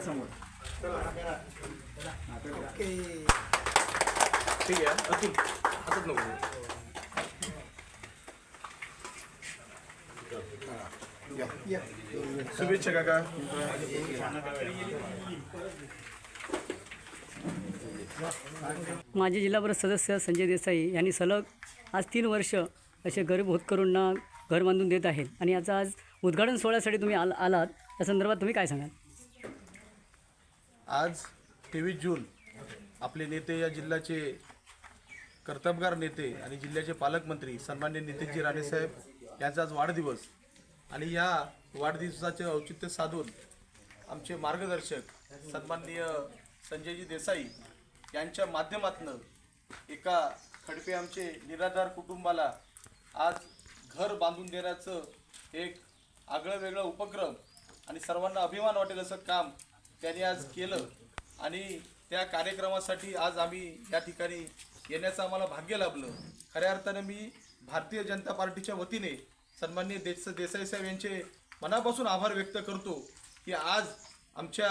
समोर. ठीक आहे अतुल हातात नको शुभेच्छा काका. माजी जिल्हा परिषद सदस्य संजय देसाई यांनी सलग आज तीन वर्ष असे गरीब होतकरूंना घर बांधून देत आहेत. आणि याचा आज उद्घाटन सोहळ्यासाठी तुम्ही आल आलात. या संदर्भात तुम्ही काय सांगाल? आज तेवीस जून आपले नेते या जिल्ह्याचे कर्तबगार नेते आणि जिल्ह्याचे पालकमंत्री सन्मान्य नितीनजी राणेसाहेब यांचा आज वाढदिवस आणि या वाढदिवसाचे औचित्य साधून आमचे मार्गदर्शक सन्माननीय संजयजी देसाई यांच्या माध्यमातनं एका खडपे आमचे निराधार कुटुंबाला आज घर बांधून देण्याचं एक आगळं वेगळं उपक्रम आणि सर्वांना अभिमान वाटेल असं काम त्यांनी आज केलं. आणि त्या कार्यक्रमासाठी आज आम्ही या ठिकाणी येण्याचं आम्हाला भाग्य लाभलं. खऱ्या अर्थानं मी भारतीय जनता पार्टीच्या वतीने सन्माननीय देस देसाई साहेब यांचे मनापासून आभार व्यक्त करतो की आज आमच्या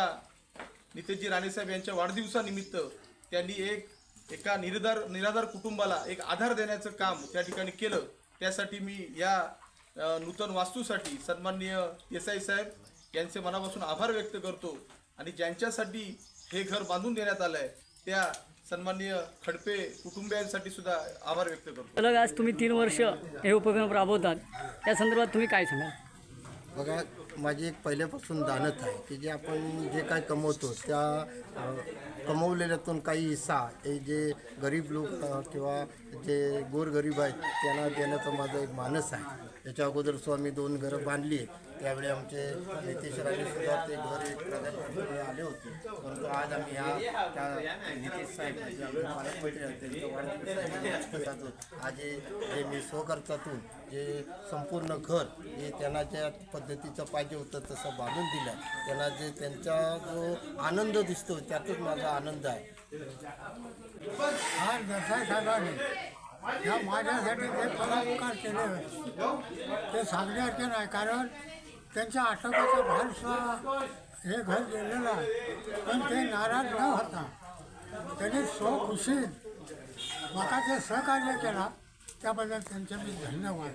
नितेशजी राणेसाहेब यांच्या वाढदिवसानिमित्त त्यांनी एक एका निराधार निराधार कुटुंबाला एक आधार देण्याचं काम त्या ठिकाणी केलं. त्यासाठी मी या नूतन वास्तूसाठी सन्माननीय देसाई साहेब यांचे मनापासून आभार व्यक्त करतो. आणि ज्यांच्यासाठी हे घर बांधून देण्यात आलं आहे त्या सन्माननीय खडपे कुटुंबियांसाठी सुद्धा आभार व्यक्त करतो. सलग आज तुम्ही तीन वर्ष हे उपक्रम राबवतात. त्या संदर्भात तुम्ही काय सांगाल? बघा माझी एक पहिल्यापासून दानत आहे की जे आपण जे काय कमवतो त्या कमवलेल्यातून काही हिस्सा हे जे गरीब लोक किंवा जे गोरगरीब आहेत त्यांना देण्याचा माझा एक मानस आहे. त्याच्या अगोदर स्वामी आम्ही दोन घरं बांधली. आहेत त्यावेळी आमचे नितीश राणेसुद्धा ते घर एक प्रधानमंत्री आले होते. परंतु आज आम्ही ह्या त्या नितीश साहेब म्हणजे जे पालकमंत्री आहेत त्यांच्या आज जे मी स्वखर्चातून जे संपूर्ण घर हे त्यांना ज्या पद्धतीचं पाहिजे होतं तसं बांधून दिलं. त्याला जे त्यांचा जो आनंद दिसतो त्यातच माझा आनंद आहे. आज देसाई साधारण ह्या माझ्यासाठी जे परोपकार केले ते सांगण्यासारखे नाही कारण त्यांच्या आटोक्याचा भारसा हे घर गेलेलं आहे. पण ते नाराज न होता त्यांनी स्वखुशी मका ते सहकार्य केला. त्याबद्दल त्यांचे मी धन्यवाद.